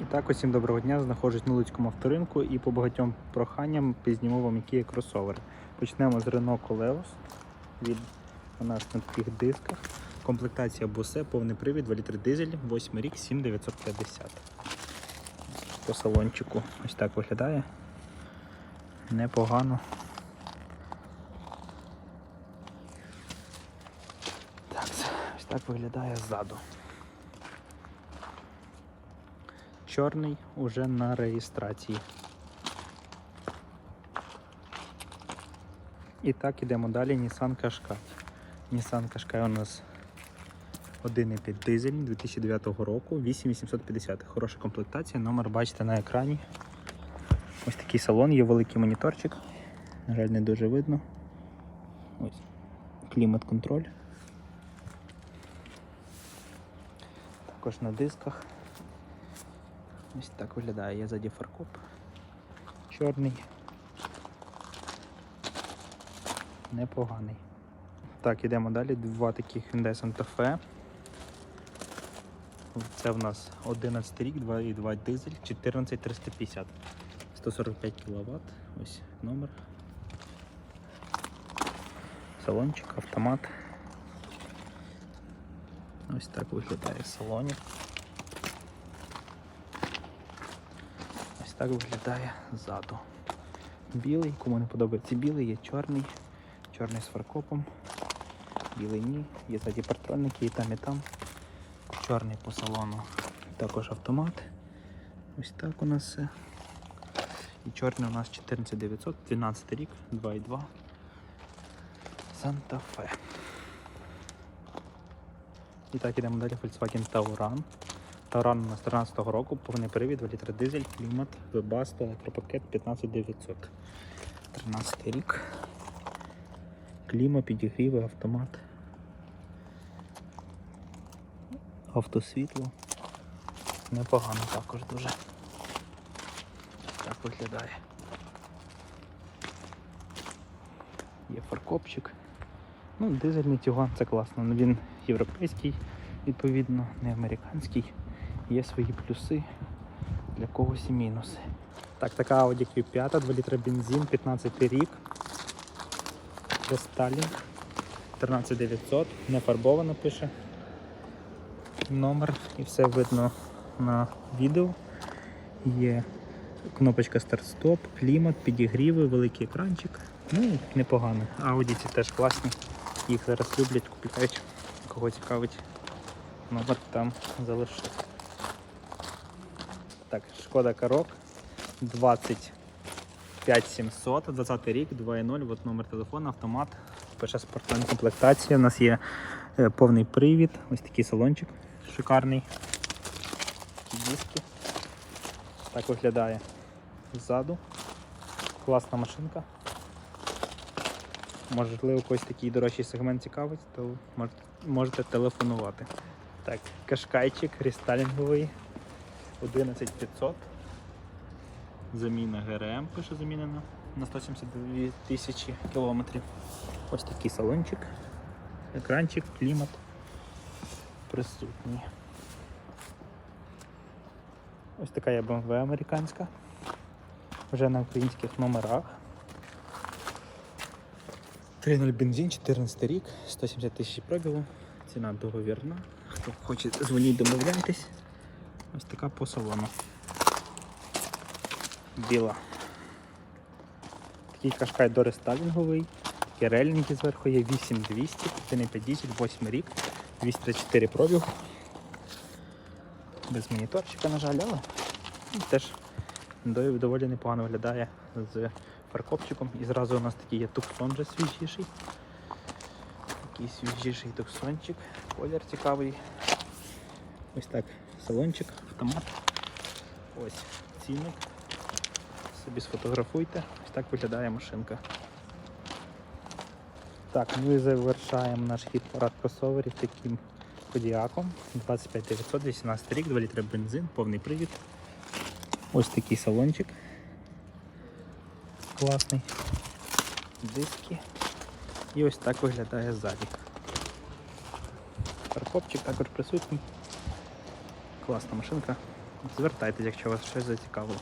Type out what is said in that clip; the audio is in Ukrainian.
І так, усім доброго дня. Знаходжусь на Луцькому авторинку і по багатьом проханням пізніму вам, які є кросовери. Почнемо з Renault Coleos. Від у нас на таких дисках. Комплектація Bose, повний привід, 2 літри дизель, 8 рік, 7950. По салончику ось так виглядає. Непогано. Так, ось так виглядає ззаду. Чорний уже на реєстрації. І так ідемо далі. Nissan Qashqai. Nissan Qashqai у нас 1,5 дизель 2009 року, 8850. Хороша комплектація, номер бачите на екрані. Ось такий салон, є великий моніторчик. На жаль, не дуже видно. Ось клімат-контроль. Також на дисках. Ось так виглядає. Є ззаді фаркоп. Чорний. Непоганий. Так, ідемо далі. Два таких Hyundai Santa Fe. Це в нас 11 рік, 2,2 дизель, 14350. 145 кВт. Ось номер. Салончик, автомат. Ось так виглядає в салоні. Ось так виглядає ззаду. Білий, кому не подобається білий, є чорний, чорний з фаркопом, білий ні, є ззаді партронники і там, і там. Чорний по салону. Також автомат. Ось так у нас все. І чорний у нас 14900, 12 рік, 2,2. Santa Fe. І так ідемо далі Volkswagen Tauran. Таран нас 13 року, повний привід, 2 літри дизель, клімат, вебасто, електропакет 15900. 13 рік. Кліма, підігріви, автомат. Автосвітло. Непогано також дуже. Так виглядає. Є фаркопчик. Ну, дизельний тюган це класно. Він європейський, відповідно, не американський. Є свої плюси, для когось і мінуси. Так, така Audi Q5, 2 літра бензин, 15 рік. Рестайлінг 13900, не фарбовано пише номер і все видно на відео. Є кнопочка старт-стоп, клімат, підігріви, великий екранчик. Ну, непогано. Audi ці теж класні. Їх зараз люблять, купляють. Кого цікавить, номер там залишити. Так, шкода Карок 25700, 20 рік, 2.0, от номер телефону, автомат, перша спортивна комплектація. У нас є е, повний привід, ось такий салончик шикарний. Диски. Так виглядає ззаду. Класна машинка. Можливо, когось такий дорожчий сегмент цікавить, то можете телефонувати. Так, кашкайчик рестайлінговий 11500. Заміна ГРМ пише замінена на 172 тисячі кілометрів. Ось такий салончик, екранчик, клімат присутній. Ось така є BMW американська. Вже на українських номерах. 3.0 бензин, 14 рік, 170 тисяч пробігу. Ціна договірна. Хто хоче дзвоніть, домовляйтесь. Ось така по салону. Біла. Такий кашкай дорестайлінговий. Такі рельники зверху є 8200, 1,5 дізель, 8 рік, 234 пробіг. Без моніторчика, на жаль, але ну, теж доволі непогано виглядає з фаркопчиком. І зразу у нас такий є туксон вже свіжіший. Такий свіжіший туксончик, колір цікавий. Ось так салончик, автомат. Ось цінник. Собі сфотографуйте. Ось так виглядає машинка. Так, ми завершаємо наш хід парад кросоверів таким Кодіаком 25900, 18 рік, 2 літри бензин, повний привід. Ось такий салончик. Класний. Диски. І ось так виглядає ззаді. Паркопчик також присутній. Класна машинка. Звертайтесь, якщо вас щось зацікавило.